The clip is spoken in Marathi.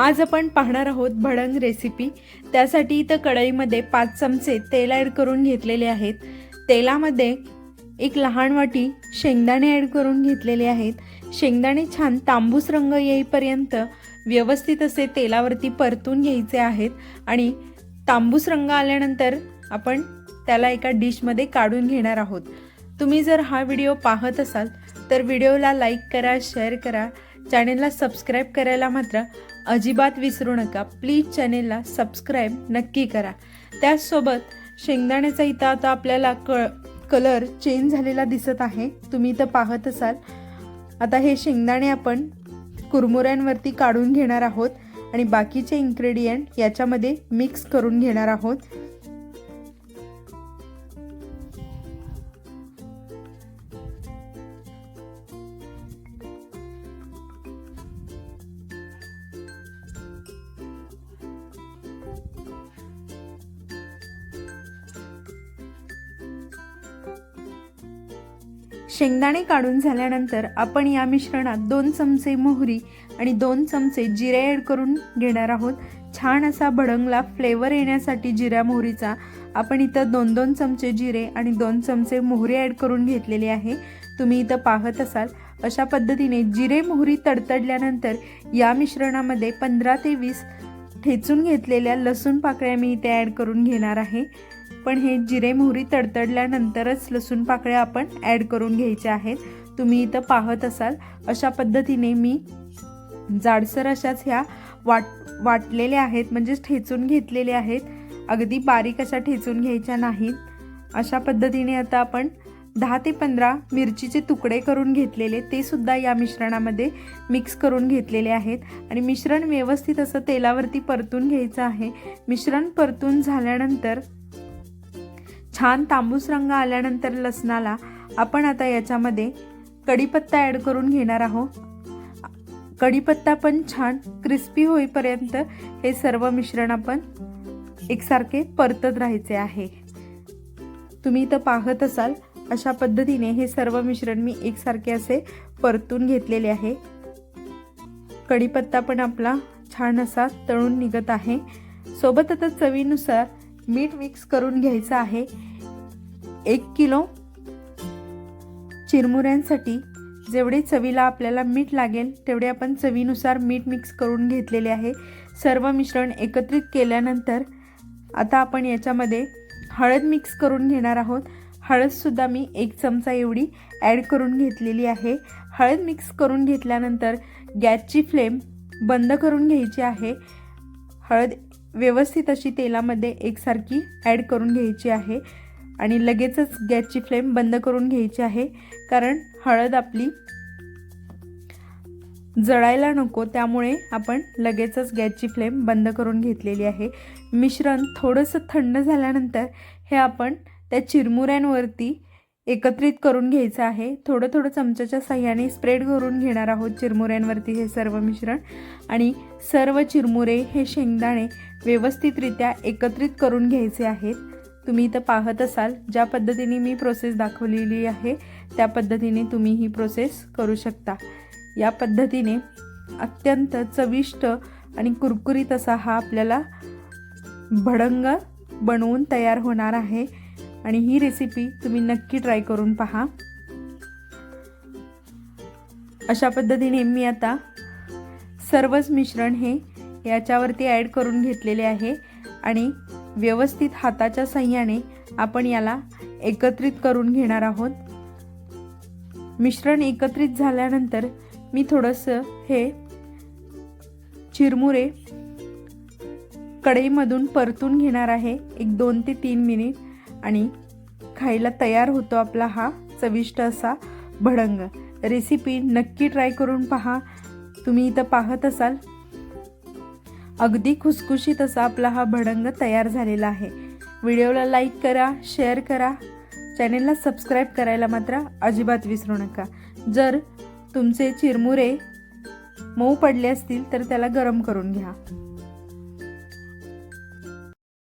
आज आपण पाहणार आहोत भडंग रेसिपी त्यासाठी इथं कढईमध्ये पाच चमचे तेल ॲड करून घेतलेले आहेत. तेलामध्ये एक लहान वाटी शेंगदाणे ॲड करून घेतलेले आहेत. शेंगदाणे छान तांबूस रंग येईपर्यंत व्यवस्थित असे तेलावरती परतून घ्यायचे आहेत आणि तांबूस रंग आल्यानंतर आपण त्याला एका डिशमध्ये काढून घेणार आहोत. तुम्ही जर हा व्हिडिओ पाहत असाल तर व्हिडिओला लाईक करा शेअर करा चॅनेलला सबस्क्राईब करायला मात्र अजिबात विसरू नका. प्लीज चॅनेलला सबस्क्राईब नक्की करा. त्याचसोबत शेंगदाण्याचा इथं आता आपल्याला क कलर चेंज झालेला दिसत आहे. तुम्ही इथं पाहत असाल. आता हे शेंगदाणे आपण कुरमुऱ्यांवरती काढून घेणार आहोत आणि बाकीचे इन्ग्रेडियंट याच्यामध्ये मिक्स करून घेणार आहोत. शेंगदाणे काढून झाल्यानंतर आपण या मिश्रणात दोन चमचे मोहरी आणि दोन चमचे जिरे ॲड करून घेणार आहोत. छान असा भडंगला फ्लेवर येण्यासाठी जिऱ्या मोहरीचा आपण इथं दोन दोन चमचे जिरे आणि दोन चमचे मोहरी ॲड करून घेतलेली आहे. तुम्ही इथं पाहत असाल अशा पद्धतीने जिरे मोहरी तडतडल्यानंतर या मिश्रणामध्ये पंधरा ते वीस ठेचून घेतलेल्या लसूण पाकळ्या मी इथे ॲड करून घेणार आहे. पण हे जिरे मोहरी तडतडल्यानंतरच लसूण पाकळ्या आपण ॲड करून घ्यायच्या आहेत. तुम्ही इथं पाहत असाल अशा पद्धतीने मी जाडसर अशाच ह्या वाट वाटलेल्या आहेत म्हणजेच ठेचून घेतलेल्या आहेत. अगदी बारीक अशा ठेचून घ्यायच्या नाहीत. अशा पद्धतीने आता आपण दहा ते पंधरा मिरचीचे तुकडे करून घेतलेले ते सुद्धा या मिश्रणामध्ये मिक्स करून घेतलेले आहेत. आणि मिश्रण व्यवस्थित असं तेलावरती परतून घ्यायचं आहे. मिश्रण परतून झाल्यानंतर छान तांबूस रंग आल्यानंतर लसणाला आपण आता याच्यामध्ये कढीपत्ता ॲड करून घेणार आहोत. कढीपत्ता पण छान क्रिस्पी होईपर्यंत हे सर्व मिश्रण आपण एकसारखे परतत राहायचे आहे. तुम्ही इथं पाहत असाल अशा पद्धतीने हे सर्व मिश्रण मी एकसारखे असे परतून घेतलेले आहे. कढीपत्ता पण आपला छान असा तळून निघत आहे. सोबत आता चवीनुसार मीठ मिक्स करून घ्यायचं आहे. एक किलो चिरमुऱ्यांसाठी जेवढे चवीला आपल्याला मीठ लागेल तेवढे आपण चवीनुसार मीठ मिक्स करून घेतलेले आहे. सर्व मिश्रण एकत्रित केल्यानंतर आता आपण याच्यामध्ये हळद मिक्स करून घेणार आहोत. हळदसुद्धा मी एक चमचा एवढी ॲड करून घेतलेली आहे. हळद मिक्स करून घेतल्यानंतर गॅसची फ्लेम बंद करून घ्यायची आहे. हळद व्यवस्थित अशी तेलामध्ये एकसारखी ॲड करून घ्यायची आहे. आणि लगेचच गॅसची फ्लेम बंद करून घ्यायची आहे. कारण हळद आपली जळायला नको त्यामुळे आपण लगेचच गॅसची फ्लेम बंद करून घेतलेली आहे. मिश्रण थोडंसं थंड झाल्यानंतर हे आपण त्या चिरमुऱ्यांवरती एकत्रित करून घ्यायचं आहे. थोडं थोडं चमच्याच्या साह्याने स्प्रेड करून घेणार आहोत चिरमुऱ्यांवरती हे सर्व मिश्रण. आणि सर्व चिरमुरे हे शेंगदाणे व्यवस्थितरित्या एकत्रित करून घ्यायचे आहेत. तुम्ही इथं पाहत असाल ज्या पद्धतीने मी प्रोसेस दाखवलेली आहे त्या पद्धतीने तुम्ही ही प्रोसेस करू शकता. या पद्धतीने अत्यंत चविष्ट आणि कुरकुरीत असा हा आपल्याला भडंग बनवून तयार होणार आहे आणि ही रेसिपी तुम्ही नक्की ट्राय करून पहा. अशा पद्धतीने मी आता सर्वच मिश्रण हे याच्यावरती ॲड करून घेतलेले आहे आणि व्यवस्थित हाताच्या सहाय्याने आपण याला एकत्रित करून घेणार आहोत. मिश्रण एकत्रित झाल्यानंतर मी थोडंसं हे चिरमुरे कढईमधून परतून घेणार आहे. एक दोन ते तीन मिनिट आणि खायला तयार होतो आपला हा चविष्ट असा भडंग. रेसिपी नक्की ट्राय करून पहा. तुम्ही इथं पाहत असाल. अगदी खुसखुशीत असा आपला हा भडंग तयार झालेला आहे. व्हिडिओला लाईक करा शेअर करा. चॅनेलला सबस्क्राईब करायला मात्र अजिबात विसरू नका. जर तुमचे चिरमुरे मऊ पडले असतील तर त्याला गरम करून घ्या.